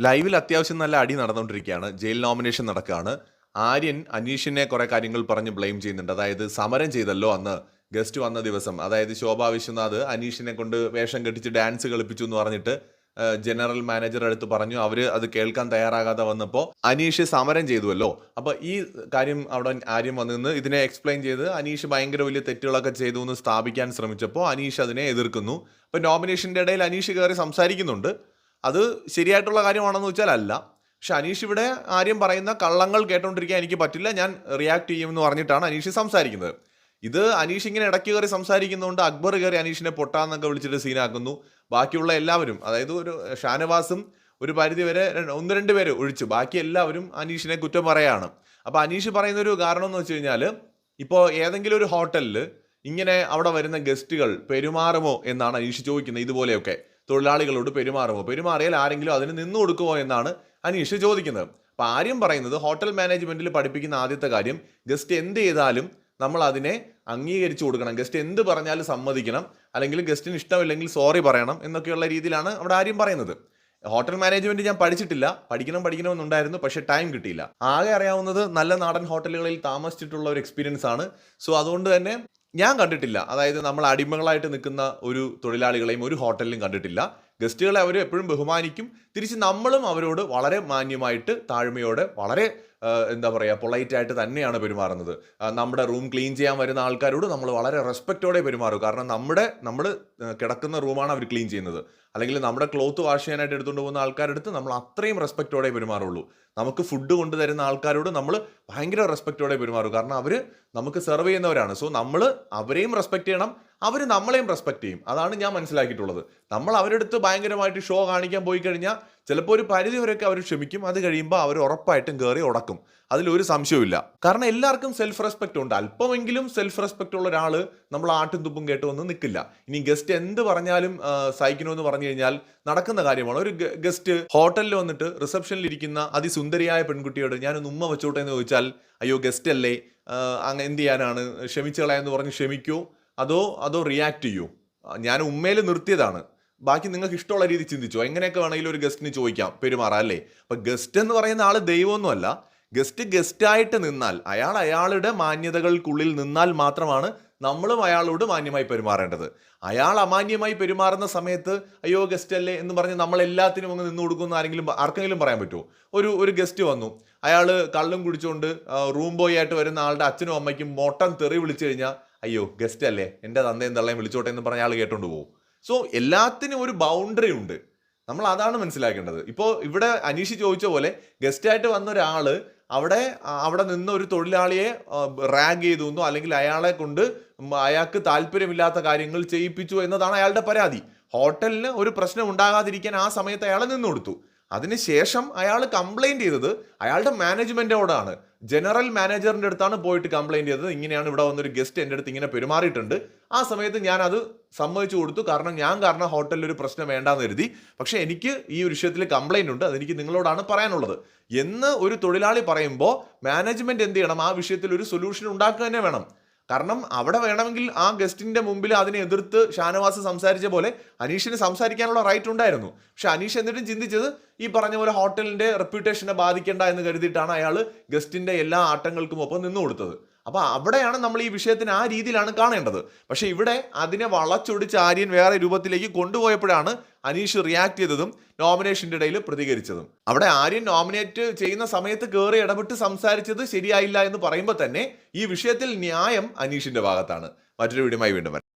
ലൈവിൽ അത്യാവശ്യം നല്ല അടി നടന്നുകൊണ്ടിരിക്കുകയാണ്. ജയിൽ നോമിനേഷൻ നടക്കുകയാണ്. ആര്യൻ അനീഷിനെ കുറെ കാര്യങ്ങൾ പറഞ്ഞ് ബ്ലെയിം ചെയ്യുന്നുണ്ട്. അതായത് സമരം ചെയ്തല്ലോ അന്ന്. ഗസ്റ്റ് വന്ന ദിവസം. അതായത് ശോഭ വിശ്വനാഥ് അനീഷിനെ കൊണ്ട് വേഷം കെട്ടിച്ച് ഡാൻസ് കളിപ്പിച്ചു എന്ന് പറഞ്ഞിട്ട് ജനറൽ മാനേജർ അടുത്ത് പറഞ്ഞു. അവർ അത് കേൾക്കാൻ തയ്യാറാകാതെ വന്നപ്പോൾ അനീഷ് സമരം ചെയ്തുവല്ലോ. അപ്പോൾ ഈ കാര്യം അവിടെ ആര്യം വന്നു നിന്ന് ഇതിനെ എക്സ്പ്ലെയിൻ ചെയ്ത് അനീഷ് ഭയങ്കര വലിയ തെറ്റുകളൊക്കെ ചെയ്തു എന്ന് സ്ഥാപിക്കാൻ ശ്രമിച്ചപ്പോൾ അനീഷ് അതിനെ എതിർക്കുന്നു. അപ്പോൾ നോമിനേഷന്റെ ഇടയിൽ അനീഷ് കയറി സംസാരിക്കുന്നുണ്ട്. അത് ശരിയായിട്ടുള്ള കാര്യമാണെന്ന് വെച്ചാൽ അല്ല പക്ഷെ അനീഷ് ഇവിടെ ആര്യം പറയുന്ന കള്ളങ്ങൾ കേട്ടോണ്ടിരിക്കാൻ എനിക്ക് പറ്റില്ല. ഞാൻ റിയാക്ട് ചെയ്യുമെന്ന് പറഞ്ഞിട്ടാണ് അനീഷ് സംസാരിക്കുന്നത്. ഇത് അനീഷ് ഇങ്ങനെ ഇടയ്ക്ക് കയറി സംസാരിക്കുന്നതുകൊണ്ട് അക്ബർ കയറി അനീഷിനെ പൊട്ടാന്നൊക്കെ വിളിച്ചിട്ട് സീനാക്കുന്നു. ബാക്കിയുള്ള എല്ലാവരും അതായത് ഒരു ഷാനവാസും ഒരു പരിധി വരെ ഒന്ന് രണ്ട് പേര് ഒഴിച്ചു ബാക്കി എല്ലാവരും അനീഷിനെ കുറ്റം പറയാണ്. അപ്പോൾ അനീഷ് പറയുന്ന ഒരു കാരണം എന്ന് വെച്ച് കഴിഞ്ഞാൽ ഇപ്പോൾ ഏതെങ്കിലും ഒരു ഹോട്ടലിൽ ഇങ്ങനെ അവിടെ വരുന്ന ഗസ്റ്റുകൾ പെരുമാറുമോ എന്നാണ് അനീഷ് ചോദിക്കുന്നത് ഇതുപോലെയൊക്കെ. തൊഴിലാളികളോട് പെരുമാറുമോ? പെരുമാറിയാൽ ആരെങ്കിലും അതിന് നിന്നു കൊടുക്കുമോ എന്നാണ് അനീഷ് ചോദിക്കുന്നത്. അപ്പോൾ ആര്യം പറയുന്നത് ഹോട്ടൽ മാനേജ്മെന്റിൽ പഠിപ്പിക്കുന്ന ആദ്യത്തെ കാര്യം ഗസ്റ്റ് എന്ത് ചെയ്താലും നമ്മൾ അതിനെ അംഗീകരിച്ചു കൊടുക്കണം. ഗസ്റ്റ് എന്ത് പറഞ്ഞാലും സമ്മതിക്കണം. അല്ലെങ്കിൽ ഗസ്റ്റിന് ഇഷ്ടമില്ലെങ്കിൽ സോറി പറയണം എന്നൊക്കെയുള്ള രീതിയിലാണ് അവിടെ ആര്യം പറയുന്നത്. ഹോട്ടൽ മാനേജ്മെന്റ് ഞാൻ പഠിച്ചിട്ടില്ല. പഠിക്കണം പഠിക്കണമെന്നുണ്ടായിരുന്നു പക്ഷേ ടൈം കിട്ടിയില്ല. ആകെ അറിയാവുന്നത് നല്ല നാടൻ ഹോട്ടലുകളിൽ താമസിച്ചിട്ടുള്ള ഒരു എക്സ്പീരിയൻസ് ആണ് സോ അതുകൊണ്ട് തന്നെ ഞാൻ കണ്ടിട്ടില്ല. അതായത് നമ്മൾ അടിമകളായിട്ട് നിൽക്കുന്ന ഒരു തൊഴിലാളികളെയും ഒരു ഹോട്ടലിലും കണ്ടിട്ടില്ല. ഗസ്റ്റുകളെ അവർ എപ്പോഴും ബഹുമാനിക്കും. തിരിച്ച് നമ്മളും അവരോട് വളരെ മാന്യമായിട്ട് താഴ്മയോടെ വളരെ എന്താ പറയുക പൊളൈറ്റ് ആയിട്ട് തന്നെയാണ് പെരുമാറുന്നത്. നമ്മുടെ റൂം ക്ലീൻ ചെയ്യാൻ വരുന്ന ആൾക്കാരോട് നമ്മൾ വളരെ റെസ്പെക്റ്റോടെ പെരുമാറും. കാരണം നമ്മുടെ നമ്മൾ കിടക്കുന്ന റൂമാണ് അവർ ക്ലീൻ ചെയ്യുന്നത്. അല്ലെങ്കിൽ നമ്മുടെ ക്ലോത്ത് വാഷ് ചെയ്യാനായിട്ട് എടുത്തുകൊണ്ട് പോകുന്ന ആൾക്കാരെടുത്ത് നമ്മൾ അത്രയും റെസ്പെക്റ്റോടെ പെരുമാറുള്ളൂ. നമുക്ക് ഫുഡ് കൊണ്ടുതരുന്ന ആൾക്കാരോട് നമ്മൾ ഭയങ്കര റെസ്പെക്റ്റോടെ പെരുമാറും. കാരണം അവർ നമുക്ക് സെർവ് ചെയ്യുന്നവരാണ്. സോ നമ്മൾ അവരെയും റെസ്പെക്ട് ചെയ്യണം. അവർ നമ്മളെയും റെസ്പെക്ട് ചെയ്യും. അതാണ് ഞാൻ മനസ്സിലാക്കിയിട്ടുള്ളത്. നമ്മൾ അവരുടെ അടുത്ത് ഭയങ്കരമായിട്ട് ഷോ കാണിക്കാൻ പോയി കഴിഞ്ഞാൽ ചിലപ്പോൾ ഒരു പരിധി വരെയൊക്കെ അവർ ക്ഷമിക്കും. അത് കഴിയുമ്പോൾ അവർ ഉറപ്പായിട്ടും കയറി ഉടക്കും അതിലൊരു സംശയവുമില്ല. കാരണം എല്ലാവർക്കും സെൽഫ് റെസ്പെക്റ്റ് ഉണ്ട്. അല്പമെങ്കിലും സെൽഫ് റെസ്പെക്റ്റ് ഉള്ള ഒരാൾ നമ്മൾ ആട്ടും തുപ്പും കേട്ട് ഒന്നും നിൽക്കില്ല ഇനി ഗസ്റ്റ് എന്ത് പറഞ്ഞാലും സഹിക്കണമെന്ന് പറഞ്ഞു കഴിഞ്ഞാൽ നടക്കുന്ന കാര്യമാണ്. ഒരു ഗസ്റ്റ് ഹോട്ടലിൽ വന്നിട്ട് റിസപ്ഷനിൽ ഇരിക്കുന്ന അതിസുന്ദരിയായ പെൺകുട്ടിയോട് ഞാനൊന്ന് ഉമ്മ വെച്ചോട്ടെ എന്ന് ചോദിച്ചാൽ അയ്യോ ഗസ്റ്റ് അല്ലേ? അങ്ങനെ അങ്ങ് എന്ത് ചെയ്യാനാണ്? ക്ഷമിച്ചു കളയാന്ന് പറഞ്ഞ് ക്ഷമിക്കൂ. അതോ അതോ റിയാക്ട് ചെയ്യൂ? ഞാൻ ഉമ്മയിൽ നിർത്തിയതാണ്. ബാക്കി നിങ്ങൾക്ക് ഇഷ്ടമുള്ള രീതി ചിന്തിച്ചോ. എങ്ങനെയൊക്കെ വേണമെങ്കിലും ഒരു ഗസ്റ്റിന് ചോദിക്കാം പെരുമാറാം അല്ലേ? അപ്പം ഗസ്റ്റ് എന്ന് പറയുന്ന ആൾ ദൈവമൊന്നുമല്ല. ഗസ്റ്റ് ഗസ്റ്റായിട്ട് നിന്നാൽ അയാൾ അയാളുടെ മാന്യതകൾക്കുള്ളിൽ നിന്നാൽ മാത്രമാണ് നമ്മളും അയാളോട് മാന്യമായി പെരുമാറേണ്ടത്. അയാൾ അമാന്യമായി പെരുമാറുന്ന സമയത്ത് അയ്യോ ഗസ്റ്റ് അല്ലേ എന്ന് പറഞ്ഞ് നമ്മൾ എല്ലാത്തിനും അങ്ങ് നിന്ന് കൊടുക്കുന്ന ആരെങ്കിലും ആർക്കെങ്കിലും പറയാൻ പറ്റുമോ? ഒരു ഒരു ഗസ്റ്റ് വന്നു. അയാൾ കള്ളും കുടിച്ചുകൊണ്ട് റൂം ബോയ് ആയിട്ട് വരുന്ന ആളുടെ അച്ഛനും അമ്മയ്ക്കും മൊട്ടം തെറി വിളിച്ചു കഴിഞ്ഞാൽ അയ്യോ ഗസ്റ്റ് അല്ലേ എന്റെ തന്തയും തള്ളയും വിളിച്ചോട്ടെ എന്ന് പറഞ്ഞ ആൾ കേട്ടോണ്ട് പോകും സോ എല്ലാത്തിനും ഒരു ബൗണ്ടറി ഉണ്ട്. നമ്മൾ അതാണ് മനസ്സിലാക്കേണ്ടത്. ഇപ്പോൾ ഇവിടെ അനീഷ് ചോദിച്ച പോലെ ഗസ്റ്റായിട്ട് വന്ന ഒരാൾ അവിടെ അവിടെ നിന്ന് ഒരു തൊഴിലാളിയെ റാഗ് ചെയ്തു എന്നോ അല്ലെങ്കിൽ അയാളെ കൊണ്ട് അയാൾക്ക് താല്പര്യമില്ലാത്ത കാര്യങ്ങൾ ചെയ്യിപ്പിച്ചു എന്നതാണ് അയാളുടെ പരാതി. ഹോട്ടലിന് ഒരു പ്രശ്നം ഉണ്ടാകാതിരിക്കാൻ ആ സമയത്ത് അയാളെ നിന്ന് കൊടുത്തു. അതിനുശേഷം അയാൾ കംപ്ലൈന്റ് ചെയ്തത് അയാളുടെ മാനേജ്മെന്റോടാണ് ജനറൽ മാനേജറിന്റെ അടുത്താണ് പോയിട്ട് കംപ്ലൈന്റ് ചെയ്തത്. ഇങ്ങനെയാണ് ഇവിടെ വന്നൊരു ഗസ്റ്റ് എന്റെ അടുത്ത് ഇങ്ങനെ പെരുമാറിയിട്ടുണ്ട്. ആ സമയത്ത് ഞാൻ അത് സമ്മതിച്ചു കൊടുത്തു. കാരണം ഞാൻ കാരണം ഹോട്ടലിൽ ഒരു പ്രശ്നം വേണ്ടാന്ന് കരുതി. പക്ഷേ എനിക്ക് ഈ ഒരു വിഷയത്തിൽ കംപ്ലൈന്റ് ഉണ്ട്. അതെനിക്ക് നിങ്ങളോടാണ് പറയാനുള്ളത്. എന്ന് ഒരു തൊഴിലാളി പറയുമ്പോൾ മാനേജ്മെന്റ് എന്ത് ചെയ്യണം? ആ വിഷയത്തിൽ ഒരു സൊല്യൂഷൻ ഉണ്ടാക്കുക തന്നെ വേണം. കാരണം അവിടെ വേണമെങ്കിൽ ആ ഗസ്റ്റിന്റെ മുമ്പിൽ അതിനെ എതിർത്ത് ഷാനവാസ് സംസാരിച്ച പോലെ അനീഷിന് സംസാരിക്കാനുള്ള റൈറ്റ് ഉണ്ടായിരുന്നു. പക്ഷെ അനീഷ് എന്നിട്ടും ചിന്തിച്ചത് ഈ പറഞ്ഞ പോലെ ഹോട്ടലിന്റെ റെപ്യൂട്ടേഷനെ ബാധിക്കേണ്ട എന്ന് കരുതിയിട്ടാണ് അയാൾ ഗസ്റ്റിന്റെ എല്ലാ ആട്ടങ്ങൾക്കും ഒപ്പം നിന്നു കൊടുത്തത് അപ്പൊ അവിടെയാണ് നമ്മൾ ഈ വിഷയത്തിന് ആ രീതിയിലാണ് കാണേണ്ടത്. പക്ഷേ ഇവിടെ അതിനെ വളച്ചൊടിച്ച് ആര്യൻ വേറെ രൂപത്തിലേക്ക് കൊണ്ടുപോയപ്പോഴാണ് അനീഷ് റിയാക്ട് ചെയ്തതും നോമിനേഷന്റെ ഇടയിൽ പ്രതികരിച്ചതും. അവിടെ ആര്യൻ നോമിനേറ്റ് ചെയ്യുന്ന സമയത്ത് കയറി ഇടപെട്ട് സംസാരിച്ചത് ശരിയായില്ല എന്ന് പറയുമ്പോൾ തന്നെ ഈ വിഷയത്തിൽ ന്യായം അനീഷിന്റെ ഭാഗത്താണ്. മറ്റൊരു വീഡിയോമായി വീണ്ടും വരാം.